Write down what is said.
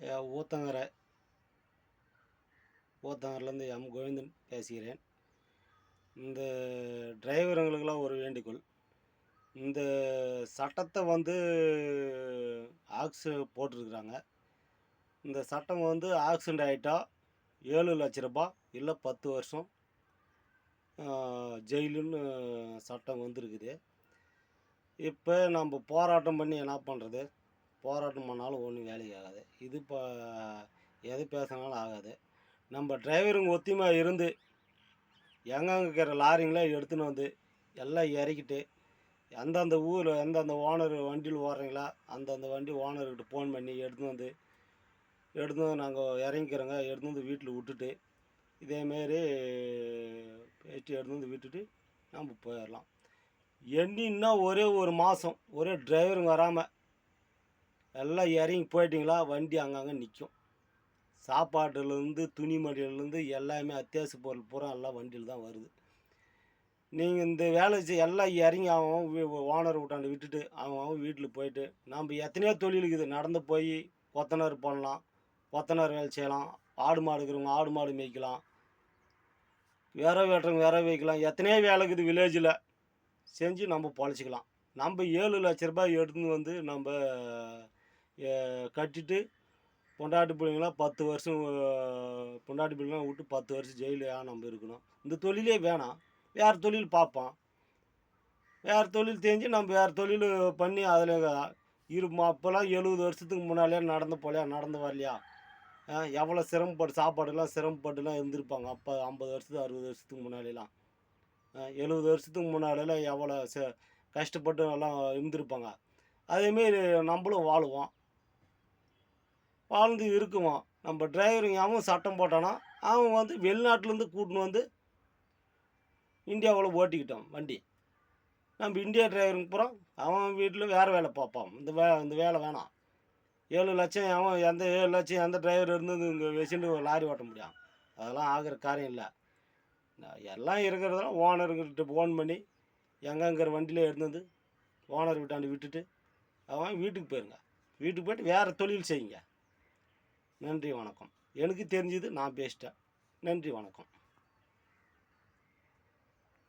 Uthangarai. ஊத்தங்கரைலேருந்து M. Govindan பேசுகிறேன். இந்த டிரைவருங்களுக்கெல்லாம் ஒரு வேண்டுகோள். இந்த சட்டத்தை வந்து ஆக்ஸ் போட்டிருக்குறாங்க. இந்த சட்டம் வந்து ஆக்சிடெண்ட் ஆகிட்டால் ஏழு லட்ச ரூபா இல்லை பத்து வருஷம் ஜெயிலுன்னு சட்டம் வந்திருக்குது. இப்போ நம்ம போராட்டம் பண்ணி என்ன பண்ணுறது போராட்டம் பண்ணாலும் ஒன்றும் வேலைக்கு ஆகாது. இது இப்போ எது பேசினாலும் ஆகாது. நம்ம டிரைவருங்க ஒத்தியமாக இருந்து எங்கெங்க இருக்கிற லாரிங்களை எடுத்துன்னு வந்து எல்லாம் இறக்கிட்டு எந்தெந்த ஊர் எந்தெந்த ஓனர் வண்டியில் ஓடுறீங்களா அந்தந்த வண்டி ஓனர்கிட்ட ஃபோன் பண்ணி எடுத்துன்னு வந்து எடுத்துன்னு வந்து நாங்கள் இறங்கிக்கிறோங்க. எடுத்துன்னு வந்து வீட்டில் விட்டுட்டு இதேமாரி பேச்சு எடுத்துன்னு வந்து விட்டுட்டு நம்ம போயிடலாம். என்னன்னா ஒரே ஒரு மாதம் ஒரே டிரைவருங்க வராமல் எல்லாம் இறங்கி போயிட்டீங்களா? வண்டி அங்கங்கே நிற்கும் சாப்பாட்டுலேருந்து துணிமணிலேருந்து எல்லாமே அத்தியாவசிய பொருள் பூரா எல்லாம் வண்டியில் தான் வருது. நீங்கள் இந்த வேலை செய் எல்லாம் இறங்கி அவன் ஓனர் விட்டாண்டு விட்டுட்டு அவன் அவன் வீட்டில் போயிட்டு நம்ம எத்தனையோ தொழில் இருக்குது நடந்து போய் கொத்தனார் பண்ணலாம் கொத்தனார் வேலை செய்யலாம் ஆடு மாடு இருக்கிறவங்க ஆடு மாடு மேய்க்கலாம் விற வெட்டுறவங்க வேற வைக்கலாம் எத்தனையோ வேலை இருக்குது வில்லேஜில் செஞ்சு நம்ம பொழைச்சிக்கலாம். நம்ம ஏழு லட்ச ரூபாய் எடுத்துன்னு வந்து நம்ம கட்டிட்டு பொண்டாட்டி பிள்ளைங்களாம் பத்து வருஷம் பொண்டாட்டு பொண்டாட்டி பிள்ளைங்களாம் விட்டு பத்து வருஷம் ஜெயிலில் நம்ம இருக்கணும். இந்த தொழிலே வேணாம். வேறு தொழில் பார்ப்போம். வேறு தொழில் தெரிஞ்சு நம்ம வேறு தொழில் பண்ணி அதில் இரு அப்போல்லாம் எழுபது வருஷத்துக்கு முன்னாலே நடந்து போலையா? நடந்து வரலையா? எவ்வளோ சிரமப்பட்டு சாப்பாடுலாம் சிரமப்பட்டுலாம் இருந்திருப்பாங்க. அப்போ ஐம்பது வருஷத்துக்கு அறுபது வருஷத்துக்கு முன்னாடிலாம் எழுபது வருஷத்துக்கு முன்னாடிலாம் எவ்வளோ ச கஷ்டப்பட்டு எல்லாம் இருந்திருப்பாங்க. அதேமாரி நம்மளும் வாழுவோம். வாழ்ந்து இருக்குவோம் நம்ம டிரைவருங்க அவன் சட்டம் போட்டானா? அவன் வந்து வெளிநாட்டிலேருந்து கூட்டின்னு வந்து இந்தியாவில் ஓட்டிக்கிட்டான் வண்டி. நம்ம இந்தியா டிரைவருங்க பூரா அவன் வீட்டில் வேறு வேலை பார்ப்பான். இந்த வே இந்த வேலை வேணாம். ஏழு லட்சம் அவன் எந்த ஏழு லட்சம் எந்த டிரைவர் இருந்து இங்கே வச்சுட்டு லாரி ஓட்ட முடியும். அதெல்லாம் ஆகிற காரியம் இல்லை. நான் எல்லாம் இருக்கிறதெல்லாம் ஓனருங்கிட்ட ஃபோன் பண்ணி எங்கங்கிற வண்டியில் இருந்தது வந்து ஓனர் விட்டாண்டு விட்டுட்டு அவன் வீட்டுக்கு போயிருங்க. வீட்டுக்கு போயிட்டு வேறு தொழில் செய்யுங்க. நன்றி வணக்கம். எனக்கு தெரிஞ்சது நான் பேசிட்டேன். நன்றி வணக்கம்.